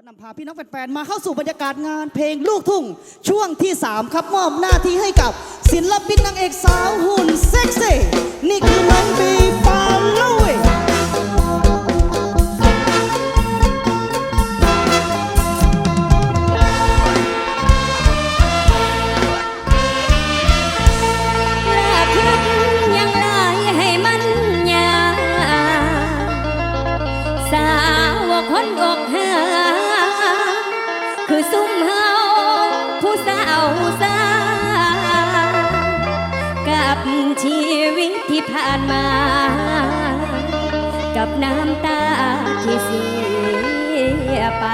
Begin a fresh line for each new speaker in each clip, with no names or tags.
อนำพาพี่น้องแฟนๆมาเข้าสู่บรรยากาศงานเพลงลูกทุ่ง ช่วงที่ 3 ครับมอบหน้าที่ให้กับศิลปินนางเอกสาวหุ่นเซ็กซี่นี่คือน้องบีฟาลุย
ลาคิดยังลายให้มันยากสาวคนอกหั ที่ผ่านมา กับน้ำตาที่เสียไป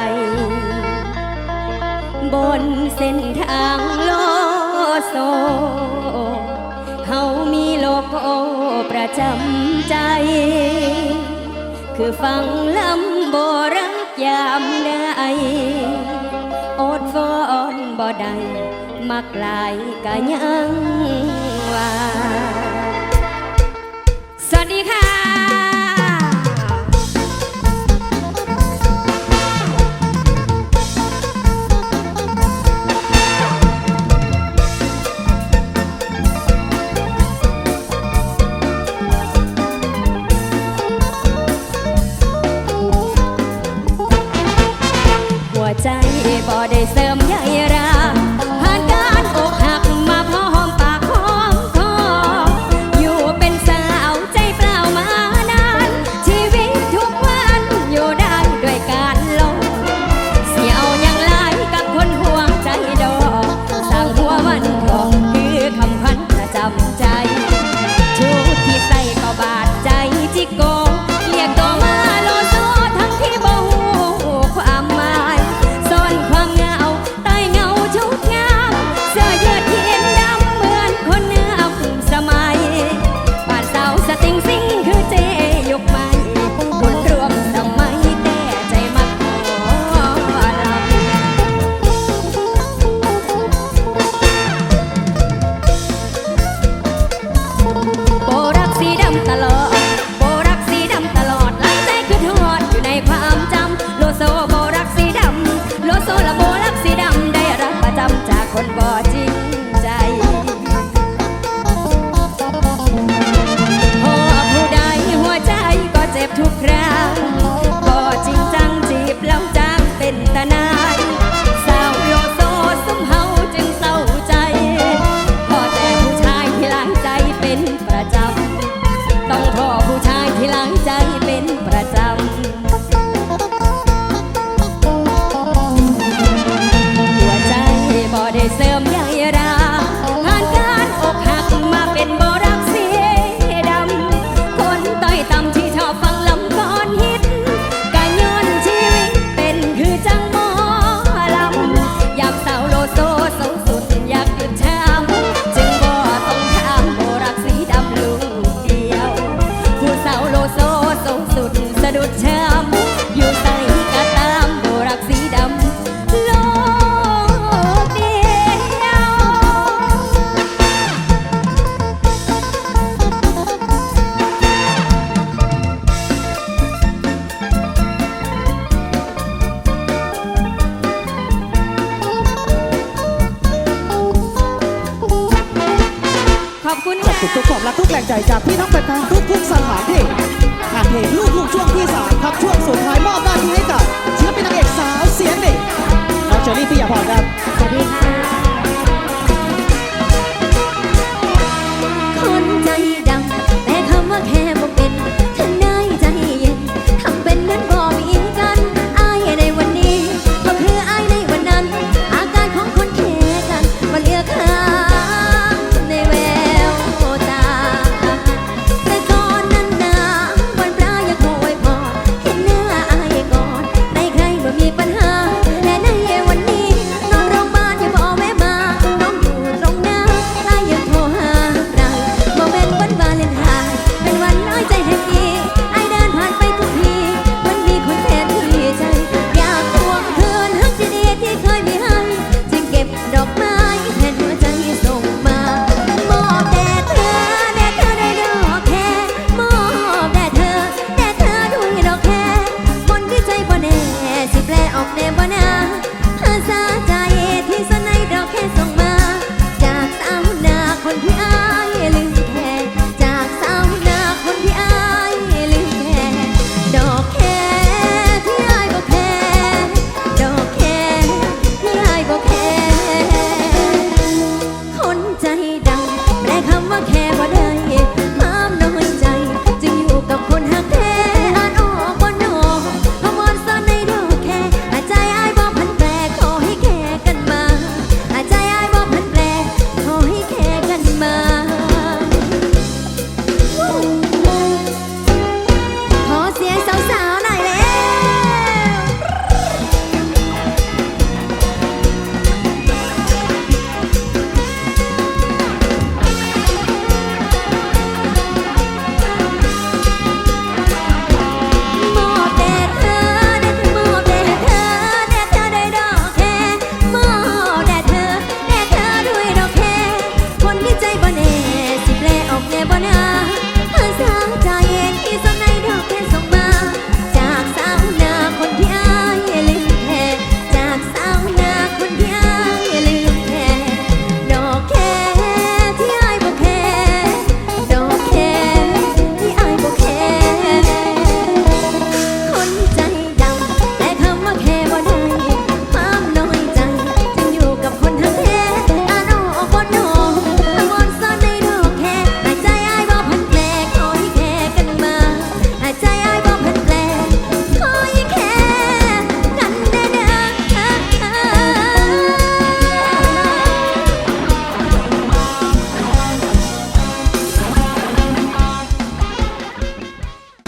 บนเส้นทางโลโซเฮามีโลโก้ประจำใจ คือฟังลำโบรักยามใดอดฟอนบ่ได้มักหลายกะยังว่า บ่ได้เสริมใยรา สุขทุกความรักทุกแรงใจจากพี่น้องแฟนๆทุกทุกสถานที่หากเพลงลูกลูกช่วงที่สามครับช่วงสุดท้ายมอบหน้าที่ให้กับเชื่อเป็นนางเอกสาวเสียงเด็กน้องเชอรี่ปิยา
พรครับสวัสดีค่ะ ne bana